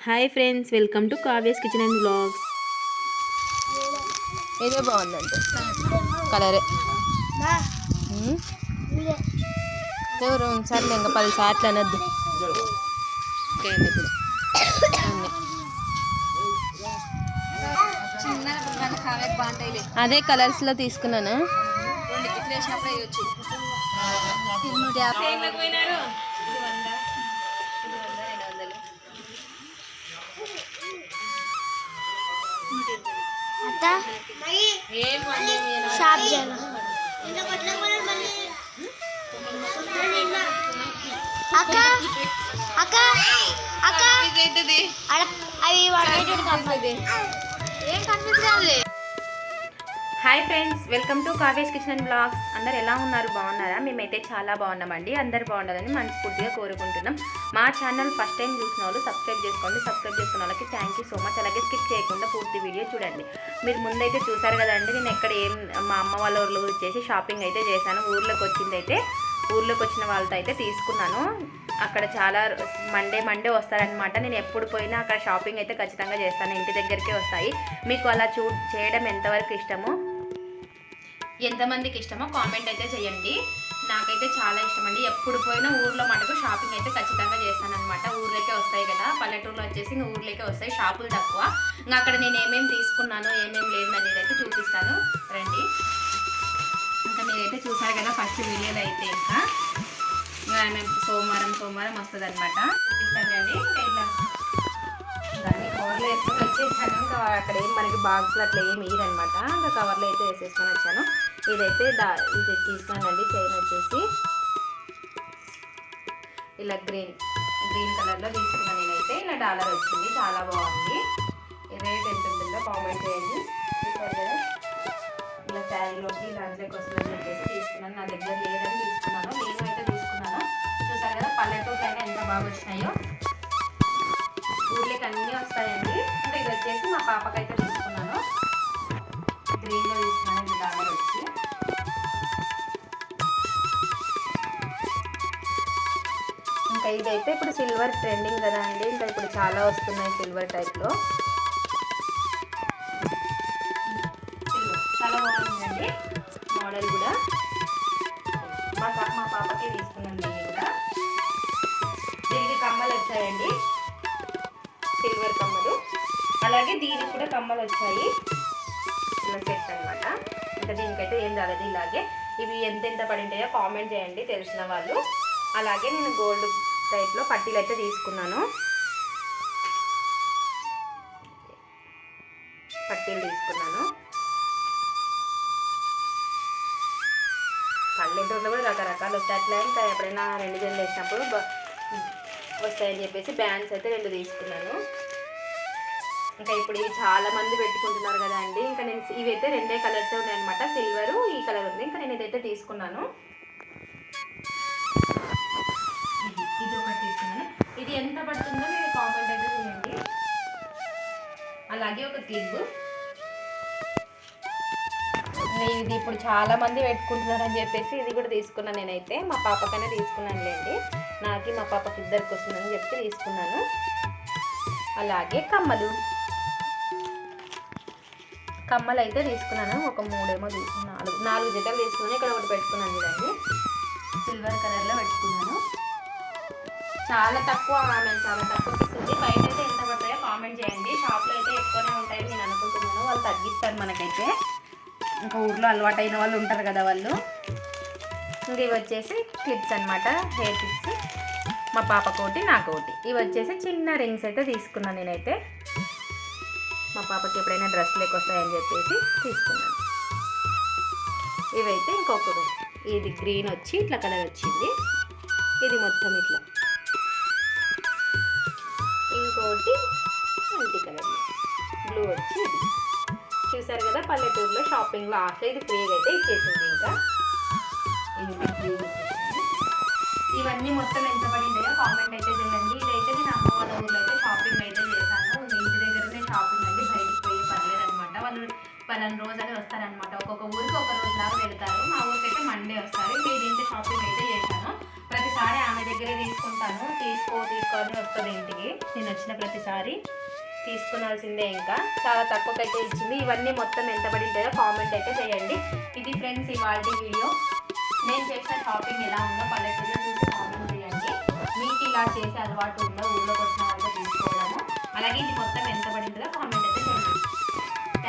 Hi friends welcome to Kavya's kitchen and vlogs ఇదే బాగుందంటే. కలరే. ఎవరు? సర్లే ఇంకా పది సార్లు అనొద్దు. అదే కలర్స్లో తీసుకున్నాను. అత్త షాప్ చేయాలి అక్క అక్క అక్క. అవి వాడేటోడు కంపది ఏం కాదులే. Hi friends welcome to Kavesh kitchen and vlogs అందరు ఎలా ఉన్నారు? బాగున్నారా? మేమైతే చాలా బాగున్నామండి. అందరు బాగుండాలని మనస్ఫూర్తిగా కోరుకుంటున్నాం. మా ఛానల్ ఫస్ట్ టైం చూసిన వాళ్ళు సబ్స్క్రైబ్ చేసుకోండి. సబ్స్క్రైబ్ చేసుకున్న వాళ్ళకి థ్యాంక్ యూ సో మచ్ అలాగే స్కిప్ చేయకుండా పూర్తి వీడియో చూడండి. మీరు ముందైతే చూసారు కదండి నేను ఎక్కడ ఏం మా అమ్మ వాళ్ళ ఊర్లో వచ్చేసి షాపింగ్ అయితే చేశాను. ఊర్లోకి వచ్చింది అయితే ఊర్లోకి వచ్చిన వాళ్ళతో అయితే తీసుకున్నాను. అక్కడ చాలా మండే మండే వస్తారనమాట నేను ఎప్పుడు పోయినా అక్కడ షాపింగ్ అయితే ఖచ్చితంగా చేస్తాను. ఇంటి దగ్గరికే వస్తాయి. మీకు అలా చూ చేయడం ఎంతవరకు ఇష్టమో ఎంతమందికి ఇష్టమో కామెంట్ అయితే చేయండి. నాకైతే చాలా ఇష్టం అండి ఎప్పుడు పోయినా ఊర్లో మటుకు షాపింగ్ అయితే ఖచ్చితంగా చేస్తానమాట ఊర్లోకే వస్తాయి కదా. పల్లెటూరులో వచ్చేసి ఇంకా ఊర్లోకే వస్తాయి షాపులు తక్కువ. ఇంకా అక్కడ నేను ఏమేమి తీసుకున్నాను ఏమేమి లేదు అనేది అయితే చూపిస్తాను. రండి. ఇంకా మీరైతే చూసారు కదా ఫస్ట్ వీడియోలో అయితే ఇంకా. ఇంకా సోమవారం సోమవారం వస్తుంది అనమాట చూపిస్తాను అక్కడ బాక్స్లో అట్లా ఏం ఇయ్యరనమాట. ఇంకా కవర్లో అయితే వేసేసుకొని వచ్చాను. ఇదైతే దా ఇది తీసుకున్నానండి చైన్ వచ్చేసి. ఇలా గ్రీన్ గ్రీన్ కలర్లో తీసుకున్నాను నేనైతే. ఇలా డాలర్ వచ్చింది చాలా బాగుంది. రేట్ ఎంత ఉంటుందో కామెంట్ చేయండి. ఇలా శారీలోకి దాంట్లోకి వస్తుందని చెప్పేసి తీసుకున్నాను. నా దగ్గర లేదని తీసుకున్నాను. నేను అయితే తీసుకున్నాను. చూసారు కదా? పల్లెటూరు అయినా ఎంత బాగా వచ్చినాయో. ఇంకా ఇదైతే ఇప్పుడు సిల్వర్ ట్రెండింగ్ కదా అండి. ఇంకా ఇప్పుడు చాలా వస్తున్నాయి సిల్వర్ టైప్లో చాలా బాగుందండి. మోడల్ కూడా. మా పా- మా పాపకి తీసుకున్నాను దీన్ని కూడా. దీనికి కమ్మలు వచ్చాయండి. సిల్వర్ కమ్మలు. అలాగే దీనికి కూడా కమ్మలు వచ్చాయి. ఇలా సెట్ అనమాట ఇంకా దీనికైతే ఏం రాలేదు. ఇలాగే ఇవి ఎంతెంత పడి ఉంటాయో కామెంట్ చేయండి. తెలిసిన వాళ్ళు. అలాగే నేను గోల్డ్ టైప్లో పట్టీలు అయితే తీసుకున్నాను. పట్టీలు తీసుకున్నాను. పల్లెటూరులో కూడా రకరకాలు వస్తాయి. అట్లా ఇంకా ఎప్పుడైనా రెండు జన్లు వేసినప్పుడు వస్తాయని చెప్పేసి బ్యాండ్స్ అయితే రెండు తీసుకున్నాను. ఇంకా ఇప్పుడు ఇవి చాలా మంది పెట్టుకుంటున్నారు కదా అండి. ఇంకా నేను ఇవైతే రెండే కలర్స్ ఉన్నాయన్నమాట. సిల్వరు ఈ కలర్ ఉంది. ఇంకా నేను ఇదైతే తీసుకున్నాను. ఇది ఎంత పడుతుందో మీరు కామెంట్ అయితే చేయండి అలాగే ఒక క్లిప్ ఇది ఇప్పుడు చాలా మంది పెట్టుకుంటున్నారు అని చెప్పేసి ఇది కూడా తీసుకున్నాను నేనైతే. మా పాపకనే తీసుకున్నాను లేండి. నాకు మా పాపకి ఇద్దరికి వస్తుందని చెప్పి తీసుకున్నాను. అలాగే కమ్మలు. కమ్మలు అయితే తీసుకున్నాను. ఒక మూడేమో తీ- నాలుగు నాలుగు జతలు తీసుకున్నాను. ఇక్కడ ఒకటి పెట్టుకున్నాను చూడండి. సిల్వర్ కలర్లో పెట్టుకున్నాను. చాలా తక్కువ ఆమె చాలా తక్కువ వస్తుంది బయట అయితే ఎంత పడతాయో కామెంట్ చేయండి. షాప్లో అయితే ఎక్కువనే ఉంటాయని నేను అనుకుంటున్నాను. వాళ్ళు తగ్గిస్తారు మనకైతే. ఇంకా ఊర్లో అలవాటు అయిన వాళ్ళు ఉంటారు కదా వాళ్ళు. ఇంకా ఇవి వచ్చేసి క్లిప్స్ అనమాట హెయిర్ క్లిప్స్ మా పాపకు ఒకటి నాకు ఒకటి ఇవి వచ్చేసి చిన్న రింగ్స్ అయితే తీసుకున్నాను నేనైతే. మా పాపకి ఎప్పుడైనా డ్రెస్ లేక వస్తాయని చెప్పేసి తీసుకున్నాను. ఇవైతే ఇంకొకటి. ఇది గ్రీన్ వచ్చి ఇట్లా కలర్ వచ్చింది. ఇది మొత్తం ఇట్లా. ఇంకోటి మల్టీ కలర్. బ్లూ వచ్చి చూసారు కదా పల్లెటూరులో షాపింగ్లో ఆఫర్ ఇది ఫ్రీగా అయితే ఇచ్చేసింది ఇంకా. ఇవన్నీ మొత్తం ఎంత పడిందో కామెంట్ అయితే పలానా రోజు అని వస్తారనమాట ఒక్కొక్క ఊరికి ఒక రోజు లాగా వెళ్తారు. మా ఊరికి అయితే మండే వస్తారు. మీరు ఇంటి షాపింగ్ అయితే చేశాను. ప్రతిసారి ఆమె దగ్గరే తీసుకుంటాను. తీసుకో తీసుకొని వస్తుంది ఇంటికి. నేను వచ్చిన ప్రతిసారి తీసుకునాల్సిందే ఇంకా. చాలా తక్కువకైతే ఇచ్చింది. ఇవన్నీ మొత్తం ఎంత పడి కామెంట్ అయితే చేయండి. ఇది ఫ్రెండ్స్ ఇవాళ వీడియో. నేను చేసిన షాపింగ్ ఎలా ఉందో పల్లెటూరులో చూసి కామెంట్ చేయండి. మీకు ఇలా చేసే అలవాటు ఉందో ఊళ్ళోకి వచ్చిన వాళ్ళతో తీసుకోవడము. అలాగే ఇది మొత్తం ఎంత పడి ఉంటుందో కామెంట్ అయితే